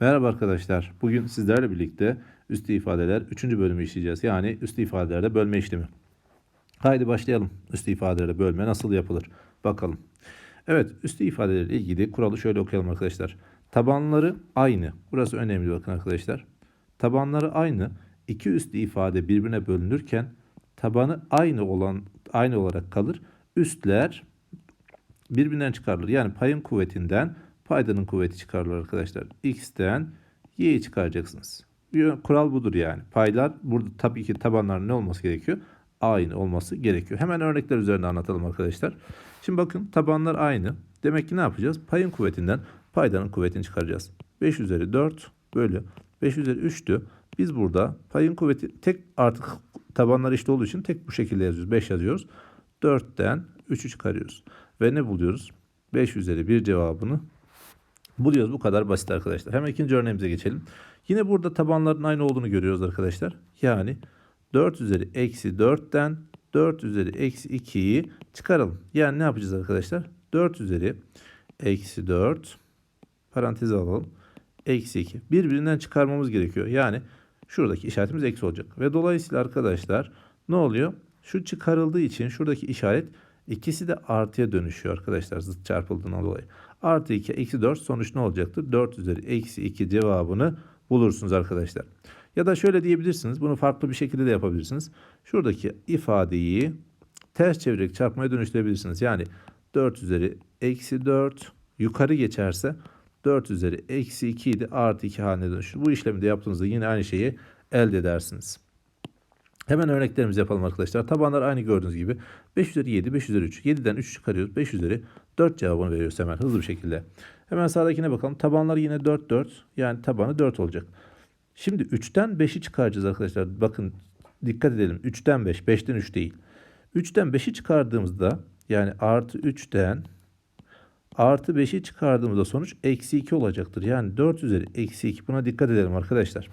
Merhaba arkadaşlar. Bugün sizlerle birlikte üstü ifadeler 3. bölümü işleyeceğiz. Yani üstü ifadelerde bölme işlemi. Haydi başlayalım. Üstü ifadelerde bölme nasıl yapılır? Bakalım. Evet, üstü ifadelerle ilgili kuralı şöyle okuyalım arkadaşlar. Tabanları aynı. Burası önemli bakın arkadaşlar. Tabanları aynı. İki üstü ifade birbirine bölünürken tabanı aynı olan aynı olarak kalır. Üstler birbirinden çıkarılır. Yani payın kuvvetinden paydanın kuvveti çıkarılır arkadaşlar. X'ten y'yi çıkaracaksınız. Bir kural budur yani. Paylar burada tabii ki tabanların ne olması gerekiyor? Aynı olması gerekiyor. Hemen örnekler üzerinde anlatalım arkadaşlar. Şimdi bakın tabanlar aynı. Demek ki ne yapacağız? Payın kuvvetinden paydanın kuvvetini çıkaracağız. 5 üzeri 4 bölü 5 üzeri 3'tü. Biz burada payın kuvveti tek artık tabanlar işte olduğu için tek bu şekilde yazıyoruz. 5 yazıyoruz. 4'ten 3'ü çıkarıyoruz. Ve ne buluyoruz? 5 üzeri 1 cevabını buluyoruz. Bu kadar basit arkadaşlar. Hemen ikinci örneğimize geçelim. Yine burada tabanların aynı olduğunu görüyoruz arkadaşlar. Yani 4 üzeri eksi 4'ten 4 üzeri eksi 2'yi çıkaralım. Yani ne yapacağız arkadaşlar? 4 üzeri eksi 4 paranteze alalım. Eksi 2. Birbirinden çıkarmamız gerekiyor. Yani şuradaki işaretimiz eksi olacak. Ve dolayısıyla arkadaşlar ne oluyor? Şu çıkarıldığı için şuradaki işaret ikisi de artıya dönüşüyor arkadaşlar zıt çarpıldığından dolayı. Artı 2 eksi 4 sonuç ne olacaktır? 4 üzeri eksi 2 cevabını bulursunuz arkadaşlar. Ya da şöyle diyebilirsiniz. Bunu farklı bir şekilde de yapabilirsiniz. Şuradaki ifadeyi ters çevirerek çarpmaya dönüştürebilirsiniz. Yani 4 üzeri eksi 4 yukarı geçerse 4 üzeri eksi 2 idi artı 2 haline dönüşür. Bu işlemi de yaptığınızda yine aynı şeyi elde edersiniz. Hemen örneklerimizi yapalım arkadaşlar. Tabanlar aynı gördüğünüz gibi. 5 üzeri 7, 5 üzeri 3. 7'den 3 çıkarıyoruz. 5 üzeri 4 cevabını veriyoruz hemen hızlı bir şekilde. Hemen sağdakine bakalım. Tabanlar yine 4, 4. Yani tabanı 4 olacak. Şimdi 3'ten 5'i çıkaracağız arkadaşlar. Bakın dikkat edelim. 3'ten 5, 5'ten 3 değil. 3'ten 5'i çıkardığımızda yani artı 3'ten artı 5'i çıkardığımızda sonuç eksi 2 olacaktır. Yani 4 üzeri eksi 2 buna dikkat edelim arkadaşlar.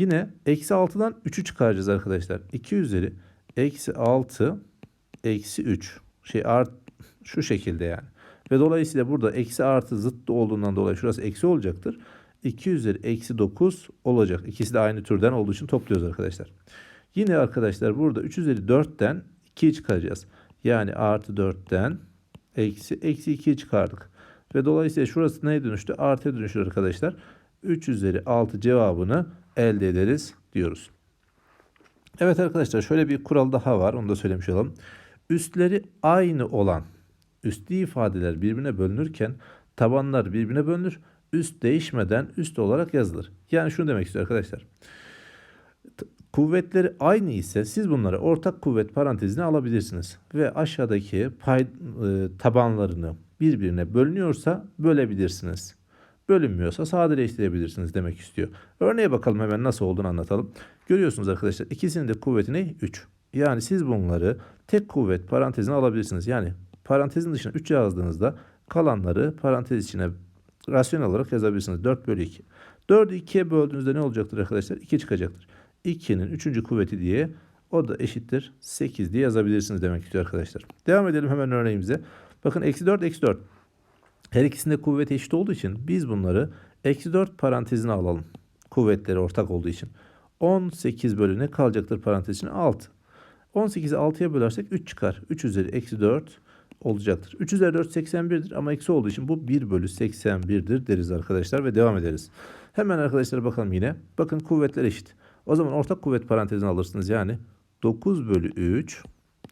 Yine eksi 6'dan 3'ü çıkaracağız arkadaşlar. 2 üzeri eksi 6 eksi 3. Şey art şu şekilde yani. Ve dolayısıyla burada eksi artı zıttı olduğundan dolayı şurası eksi olacaktır. 2 üzeri eksi 9 olacak. İkisi de aynı türden olduğu için topluyoruz arkadaşlar. Yine arkadaşlar burada 3 üzeri 4'ten 2'yi çıkaracağız. Yani artı 4'ten eksi eksi 2'yi çıkardık. Ve dolayısıyla şurası neye dönüştü? Artıya dönüşür arkadaşlar. 3 üzeri 6 cevabını elde ederiz diyoruz. Evet arkadaşlar şöyle bir kural daha var. Onu da söylemiş olalım. Üstleri aynı olan üstü ifadeler birbirine bölünürken tabanlar birbirine bölünür. Üst değişmeden üst olarak yazılır. Yani şunu demek istiyor arkadaşlar. Kuvvetleri aynı ise siz bunları ortak kuvvet parantezine alabilirsiniz. Ve aşağıdaki pay, e, tabanlarını birbirine bölünüyorsa bölebilirsiniz. Bölünmüyorsa sadeleştirebilirsiniz demek istiyor. Örneğe bakalım hemen nasıl olduğunu anlatalım. Görüyorsunuz arkadaşlar ikisinin de kuvveti ne? 3. Yani siz bunları tek kuvvet parantezine alabilirsiniz. Yani parantezin dışına 3 yazdığınızda kalanları parantez içine rasyonel olarak yazabilirsiniz. 4 bölü 2. 4'ü 2'ye böldüğünüzde ne olacaktır arkadaşlar? 2 çıkacaktır. 2'nin 3. kuvveti diye o da eşittir 8 diye yazabilirsiniz demek istiyor arkadaşlar. Devam edelim hemen örneğimize. Bakın eksi 4 eksi 4. Her ikisinde kuvvet eşit olduğu için biz bunları eksi 4 parantezine alalım. Kuvvetleri ortak olduğu için. 18 bölü ne kalacaktır parantez içine? 6. 18'i 6'ya bölersek 3 çıkar. 3 üzeri eksi 4 olacaktır. 3 üzeri 4 81'dir ama eksi olduğu için bu 1 bölü 81'dir deriz arkadaşlar ve devam ederiz. Hemen arkadaşlar bakalım yine. Bakın kuvvetler eşit. O zaman ortak kuvvet parantezine alırsınız yani 9 bölü 3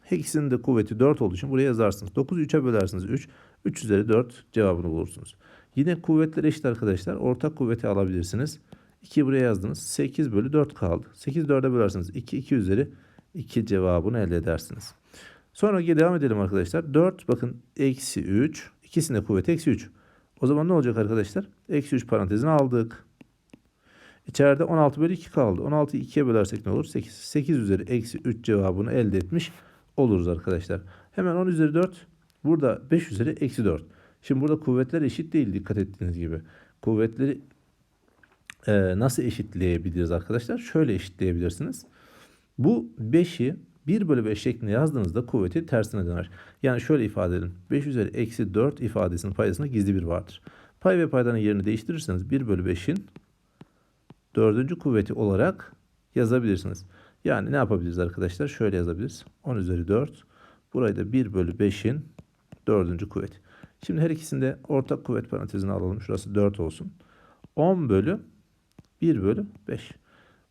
her ikisinin de kuvveti 4 olduğu için buraya yazarsınız. 9'u 3'e bölersiniz 3. 3 üzeri 4 cevabını bulursunuz. Yine kuvvetler eşit arkadaşlar. Ortak kuvveti alabilirsiniz. 2'yi buraya yazdınız. 8 bölü 4 kaldı. 8 4'e bölersiniz. 2 2 üzeri 2 cevabını elde edersiniz. Sonra devam edelim arkadaşlar. 4 bakın eksi 3. İkisinde kuvveti eksi 3. O zaman ne olacak arkadaşlar? Eksi 3 parantezini aldık. İçeride 16 bölü 2 kaldı. 16'yı 2'ye bölersek ne olur? 8. 8 üzeri eksi 3 cevabını elde etmiş oluruz arkadaşlar. Hemen 10 üzeri 4. Burada 5 üzeri eksi 4. Şimdi burada kuvvetler eşit değil dikkat ettiğiniz gibi. Kuvvetleri e, nasıl eşitleyebiliriz arkadaşlar? Şöyle eşitleyebilirsiniz. Bu 5'i 1 bölü 5 şeklinde yazdığınızda kuvveti tersine döner. Yani şöyle ifade edin. 5 üzeri eksi 4 ifadesinin paydasında gizli bir vardır. Pay ve paydanın yerini değiştirirseniz 1 bölü 5'in dördüncü kuvveti olarak yazabilirsiniz. Yani ne yapabiliriz arkadaşlar? Şöyle yazabiliriz. 10 üzeri 4. Burayı da 1 bölü 5'in dördüncü kuvveti. Şimdi her ikisinde ortak kuvvet parantezine alalım. Şurası 4 olsun. 10 bölü 1 bölü 5.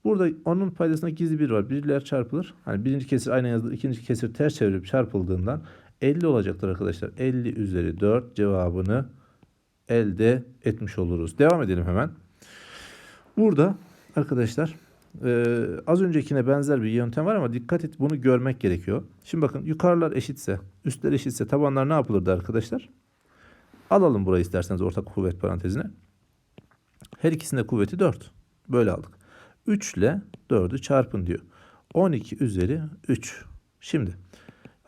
Burada onun paydasında gizli bir var. Birler çarpılır. Hani birinci kesir aynı yazılır. ikinci kesir ters çevirip çarpıldığından 50 olacaktır arkadaşlar. 50 üzeri 4 cevabını elde etmiş oluruz. Devam edelim hemen. Burada arkadaşlar e, az öncekine benzer bir yöntem var ama dikkat et bunu görmek gerekiyor. Şimdi bakın yukarılar eşitse, üstler eşitse tabanlar ne yapılırdı arkadaşlar? Alalım burayı isterseniz ortak kuvvet parantezine. Her ikisinde kuvveti 4. Böyle aldık. 3 ile 4'ü çarpın diyor. 12 üzeri 3. Şimdi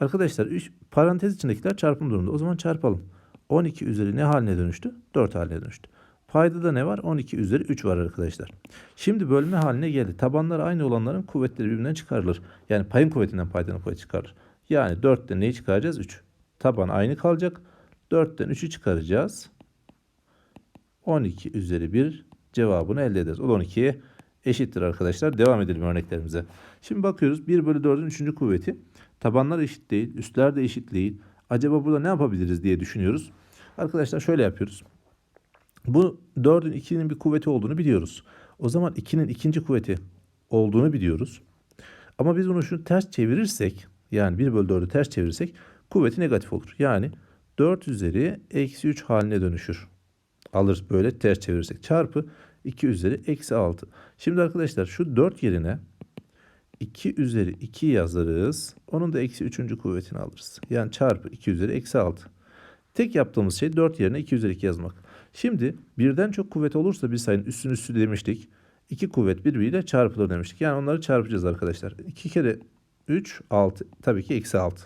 arkadaşlar 3 parantez içindekiler çarpım durumunda. O zaman çarpalım. 12 üzeri ne haline dönüştü? 4 haline dönüştü. Paydada ne var? 12 üzeri 3 var arkadaşlar. Şimdi bölme haline geldi. Tabanlar aynı olanların kuvvetleri birbirinden çıkarılır. Yani payın kuvvetinden paydanın kuvveti çıkarılır. Yani 4'te neyi çıkaracağız? 3. Taban aynı kalacak. 4'ten 3'ü çıkaracağız. 12 üzeri 1 cevabını elde ederiz. O da 12'ye eşittir arkadaşlar. Devam edelim örneklerimize. Şimdi bakıyoruz 1 bölü 4'ün 3. kuvveti. Tabanlar eşit değil. Üstler de eşit değil. Acaba burada ne yapabiliriz diye düşünüyoruz. Arkadaşlar şöyle yapıyoruz. Bu 4'ün 2'nin bir kuvveti olduğunu biliyoruz. O zaman 2'nin ikinci kuvveti olduğunu biliyoruz. Ama biz bunu şu ters çevirirsek yani 1 bölü 4'ü ters çevirirsek kuvveti negatif olur. Yani 4 üzeri eksi 3 haline dönüşür. Alır böyle ters çevirirsek. Çarpı 2 üzeri eksi 6. Şimdi arkadaşlar şu 4 yerine 2 üzeri 2 yazarız. Onun da eksi 3. kuvvetini alırız. Yani çarpı 2 üzeri eksi 6. Tek yaptığımız şey 4 yerine 2 üzeri 2 yazmak. Şimdi birden çok kuvvet olursa bir sayının üstün üstü demiştik. 2 kuvvet birbiriyle çarpılır demiştik. Yani onları çarpacağız arkadaşlar. 2 kere 3 6 tabii ki eksi 6.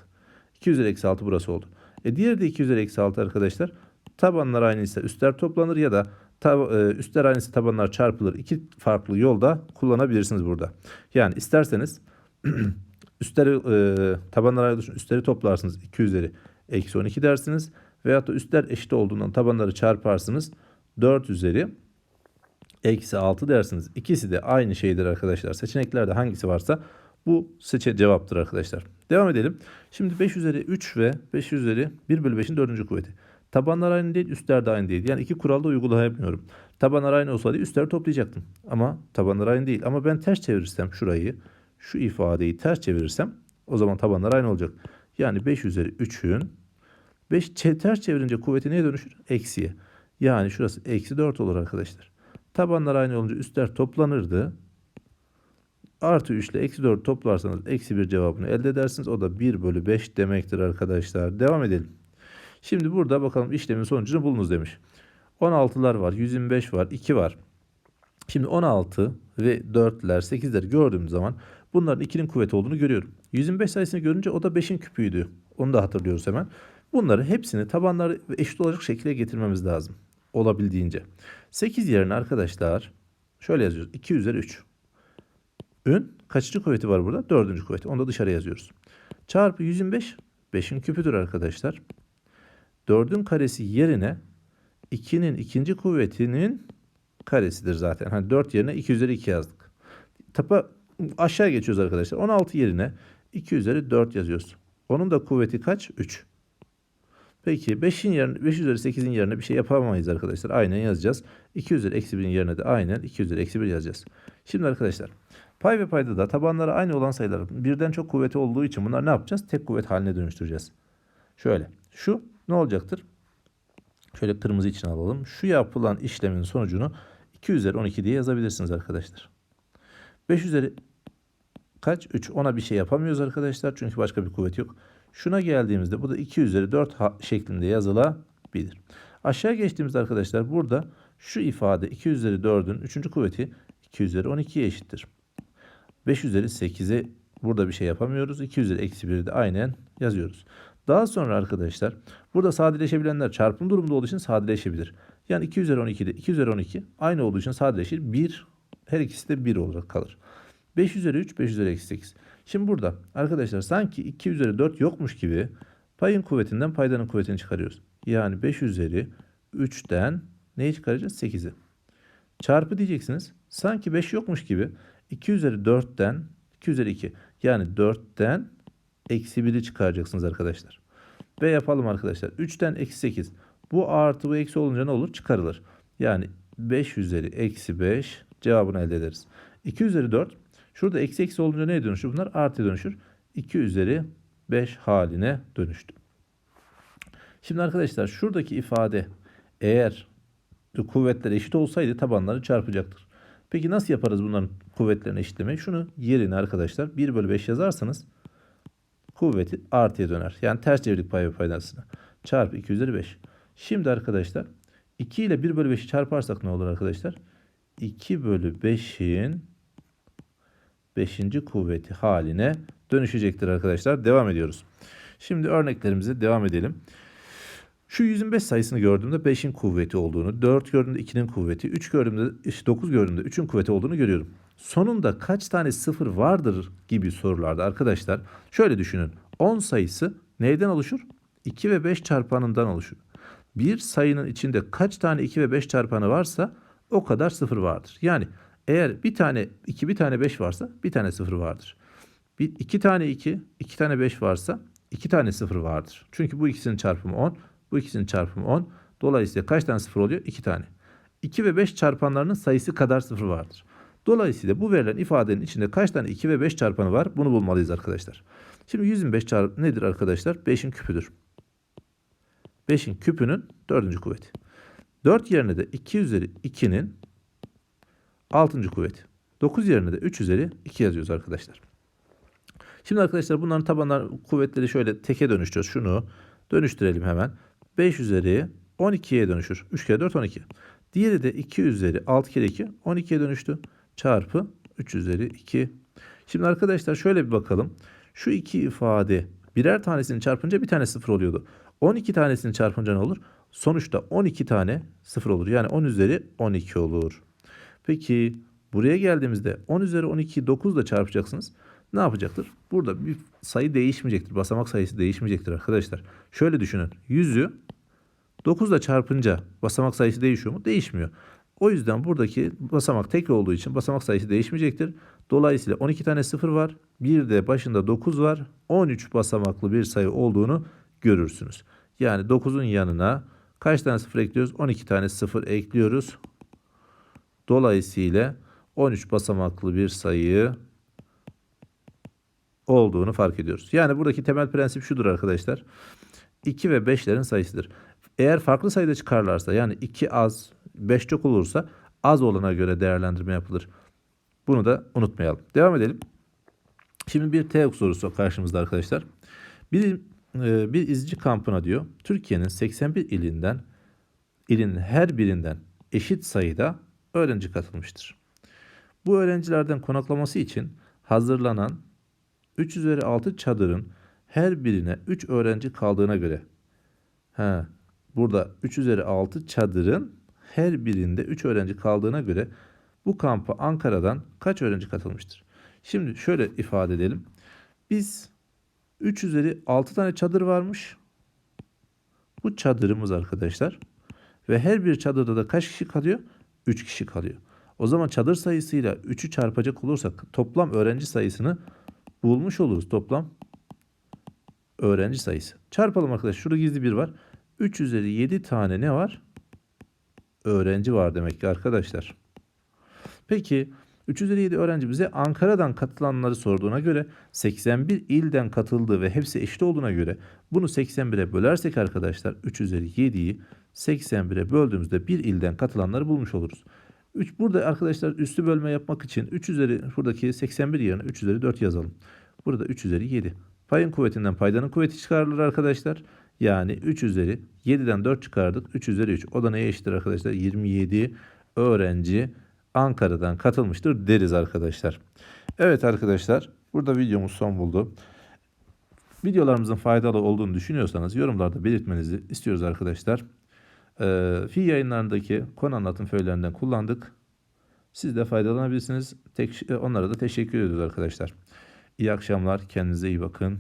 2 üzeri eksi 6 burası oldu. E diğeri de 2 üzeri eksi 6 arkadaşlar. Tabanlar aynıysa üstler toplanır ya da tab e, üstler aynısı tabanlar çarpılır. İki farklı yolda kullanabilirsiniz burada. Yani isterseniz üstleri e, tabanlar ayrı üstleri toplarsınız 2 üzeri eksi 12 dersiniz. Veyahut da üstler eşit olduğundan tabanları çarparsınız 4 üzeri eksi 6 dersiniz. İkisi de aynı şeydir arkadaşlar. Seçeneklerde hangisi varsa bu seçe cevaptır arkadaşlar. Devam edelim. Şimdi 5 üzeri 3 ve 5 üzeri 1 bölü 5'in dördüncü kuvveti. Tabanlar aynı değil, üstler de aynı değil. Yani iki kuralda uygulayamıyorum. Tabanlar aynı olsaydı üstleri toplayacaktım. Ama tabanlar aynı değil. Ama ben ters çevirirsem şurayı, şu ifadeyi ters çevirirsem o zaman tabanlar aynı olacak. Yani 5 üzeri 3'ün 5 ters çevirince kuvveti neye dönüşür? Eksiye. Yani şurası eksi 4 olur arkadaşlar. Tabanlar aynı olunca üstler toplanırdı. Artı 3 ile eksi 4 toplarsanız eksi 1 cevabını elde edersiniz. O da 1 bölü 5 demektir arkadaşlar. Devam edelim. Şimdi burada bakalım işlemin sonucunu bulunuz demiş. 16'lar var, 125 var, 2 var. Şimdi 16 ve 4'ler, 8'ler gördüğüm zaman bunların 2'nin kuvveti olduğunu görüyorum. 125 sayısını görünce o da 5'in küpüydü. Onu da hatırlıyoruz hemen. Bunları hepsini tabanları eşit olacak şekilde getirmemiz lazım. Olabildiğince. 8 yerine arkadaşlar şöyle yazıyoruz. 2 üzeri 3. Ün kaçıncı kuvveti var burada? Dördüncü kuvveti. Onu da dışarı yazıyoruz. Çarpı 125. 5'in küpüdür arkadaşlar. 4'ün karesi yerine 2'nin ikinci kuvvetinin karesidir zaten. Hani 4 yerine 2 üzeri 2 yazdık. Tapa aşağı geçiyoruz arkadaşlar. 16 yerine 2 üzeri 4 yazıyoruz. Onun da kuvveti kaç? 3. Peki 5'in yerine 5 üzeri 8'in yerine bir şey yapamayız arkadaşlar. Aynen yazacağız. 2 üzeri eksi 1'in yerine de aynen 2 üzeri eksi 1 yazacağız. Şimdi arkadaşlar pay ve payda da tabanları aynı olan sayılar birden çok kuvveti olduğu için bunlar ne yapacağız? Tek kuvvet haline dönüştüreceğiz. Şöyle şu ne olacaktır? Şöyle kırmızı için alalım. Şu yapılan işlemin sonucunu 2 üzeri 12 diye yazabilirsiniz arkadaşlar. 5 üzeri kaç? 3. Ona bir şey yapamıyoruz arkadaşlar. Çünkü başka bir kuvvet yok. Şuna geldiğimizde bu da 2 üzeri 4 şeklinde yazılabilir. Aşağı geçtiğimizde arkadaşlar burada şu ifade 2 üzeri 4'ün 3. kuvveti 2 üzeri 12'ye eşittir. 5 üzeri 8'e burada bir şey yapamıyoruz. 2 üzeri eksi 1'i de aynen yazıyoruz. Daha sonra arkadaşlar burada sadeleşebilenler çarpım durumda olduğu için sadeleşebilir. Yani 2 üzeri 12'de 2 üzeri 12 aynı olduğu için sadeleşir. 1 her ikisi de 1 olarak kalır. 5 üzeri 3 5 üzeri eksi 8. Şimdi burada arkadaşlar sanki 2 üzeri 4 yokmuş gibi payın kuvvetinden paydanın kuvvetini çıkarıyoruz. Yani 5 üzeri 3'ten Neyi çıkaracağız? 8'i. Çarpı diyeceksiniz. Sanki 5 yokmuş gibi 2 üzeri 4'ten 2 üzeri 2. Yani 4'ten eksi 1'i çıkaracaksınız arkadaşlar. Ve yapalım arkadaşlar. 3'ten eksi 8. Bu artı bu eksi olunca ne olur? Çıkarılır. Yani 5 üzeri eksi 5 cevabını elde ederiz. 2 üzeri 4. Şurada eksi eksi olunca neye dönüşür? Bunlar artıya dönüşür. 2 üzeri 5 haline dönüştü. Şimdi arkadaşlar şuradaki ifade eğer kuvvetler eşit olsaydı tabanları çarpacaktır. Peki nasıl yaparız bunların kuvvetlerini eşitlemeyi? Şunu yerine arkadaşlar 1 bölü 5 yazarsanız kuvveti artıya döner. Yani ters çevirdik pay ve paydasını. Çarpı 2 üzeri 5. Şimdi arkadaşlar 2 ile 1 bölü 5'i çarparsak ne olur arkadaşlar? 2 bölü 5'in 5. kuvveti haline dönüşecektir arkadaşlar. Devam ediyoruz. Şimdi örneklerimize devam edelim. Şu 125 sayısını gördüğümde 5'in kuvveti olduğunu, 4 gördüğümde 2'nin kuvveti, 3 gördüğümde, 9 gördüğümde 3'ün kuvveti olduğunu görüyorum. Sonunda kaç tane sıfır vardır gibi sorularda arkadaşlar şöyle düşünün. 10 sayısı neyden oluşur? 2 ve 5 çarpanından oluşur. Bir sayının içinde kaç tane 2 ve 5 çarpanı varsa o kadar sıfır vardır. Yani eğer bir tane 2 bir tane 5 varsa bir tane sıfır vardır. Bir, iki tane 2, iki tane 5 varsa iki tane sıfır vardır. Çünkü bu ikisinin çarpımı 10, bu ikisinin çarpımı 10. Dolayısıyla kaç tane sıfır oluyor? 2 tane. 2 ve 5 çarpanlarının sayısı kadar sıfır vardır. Dolayısıyla bu verilen ifadenin içinde kaç tane 2 ve 5 çarpanı var? Bunu bulmalıyız arkadaşlar. Şimdi 125 çarpı nedir arkadaşlar? 5'in küpüdür. 5'in küpünün 4. kuvveti. 4 yerine de 2 üzeri 2'nin 6. kuvveti. 9 yerine de 3 üzeri 2 yazıyoruz arkadaşlar. Şimdi arkadaşlar bunların tabanlar kuvvetleri şöyle teke dönüştürüyoruz. Şunu dönüştürelim hemen. 5 üzeri 12'ye dönüşür. 3 kere 4 12. Diğeri de 2 üzeri 6 kere 2 12'ye dönüştü. Çarpı 3 üzeri 2. Şimdi arkadaşlar şöyle bir bakalım. Şu iki ifade birer tanesini çarpınca bir tane sıfır oluyordu. 12 tanesini çarpınca ne olur? Sonuçta 12 tane sıfır olur. Yani 10 üzeri 12 olur. Peki buraya geldiğimizde 10 üzeri 12'yi 9 ile çarpacaksınız. Ne yapacaktır? Burada bir sayı değişmeyecektir. Basamak sayısı değişmeyecektir arkadaşlar. Şöyle düşünün. 100'ü 9 ile çarpınca basamak sayısı değişiyor mu? Değişmiyor. O yüzden buradaki basamak tek olduğu için basamak sayısı değişmeyecektir. Dolayısıyla 12 tane sıfır var. Bir de başında 9 var. 13 basamaklı bir sayı olduğunu görürsünüz. Yani 9'un yanına kaç tane sıfır ekliyoruz? 12 tane sıfır ekliyoruz. Dolayısıyla 13 basamaklı bir sayı olduğunu fark ediyoruz. Yani buradaki temel prensip şudur arkadaşlar. 2 ve 5'lerin sayısıdır. Eğer farklı sayıda çıkarlarsa yani 2 az, 5 çok olursa az olana göre değerlendirme yapılır. Bunu da unutmayalım. Devam edelim. Şimdi bir TEOK sorusu karşımızda arkadaşlar. Bir, e, bir izci kampına diyor Türkiye'nin 81 ilinden ilin her birinden eşit sayıda öğrenci katılmıştır. Bu öğrencilerden konaklaması için hazırlanan 3 üzeri 6 çadırın her birine 3 öğrenci kaldığına göre he, burada 3 üzeri 6 çadırın her birinde 3 öğrenci kaldığına göre bu kampa Ankara'dan kaç öğrenci katılmıştır? Şimdi şöyle ifade edelim. Biz 3 üzeri 6 tane çadır varmış. Bu çadırımız arkadaşlar. Ve her bir çadırda da kaç kişi kalıyor? 3 kişi kalıyor. O zaman çadır sayısıyla 3'ü çarpacak olursak toplam öğrenci sayısını bulmuş oluruz. Toplam öğrenci sayısı. Çarpalım arkadaşlar. Şurada gizli bir var. 3 üzeri 7 tane ne var? Öğrenci var demek ki arkadaşlar. Peki 3 üzeri 7 öğrenci bize Ankara'dan katılanları sorduğuna göre 81 ilden katıldığı ve hepsi eşit olduğuna göre bunu 81'e bölersek arkadaşlar 3 üzeri 7'yi 81'e böldüğümüzde bir ilden katılanları bulmuş oluruz. 3 burada arkadaşlar üstü bölme yapmak için 3 üzeri buradaki 81 yerine 3 üzeri 4 yazalım. Burada 3 üzeri 7. Payın kuvvetinden paydanın kuvveti çıkarılır arkadaşlar. Yani 3 üzeri 7'den 4 çıkardık. 3 üzeri 3. O da neye eşittir arkadaşlar? 27 öğrenci Ankara'dan katılmıştır deriz arkadaşlar. Evet arkadaşlar burada videomuz son buldu. Videolarımızın faydalı olduğunu düşünüyorsanız yorumlarda belirtmenizi istiyoruz arkadaşlar. Ee, fi yayınlarındaki konu anlatım föylerinden kullandık. Siz de faydalanabilirsiniz. Tek, onlara da teşekkür ediyoruz arkadaşlar. İyi akşamlar. Kendinize iyi bakın.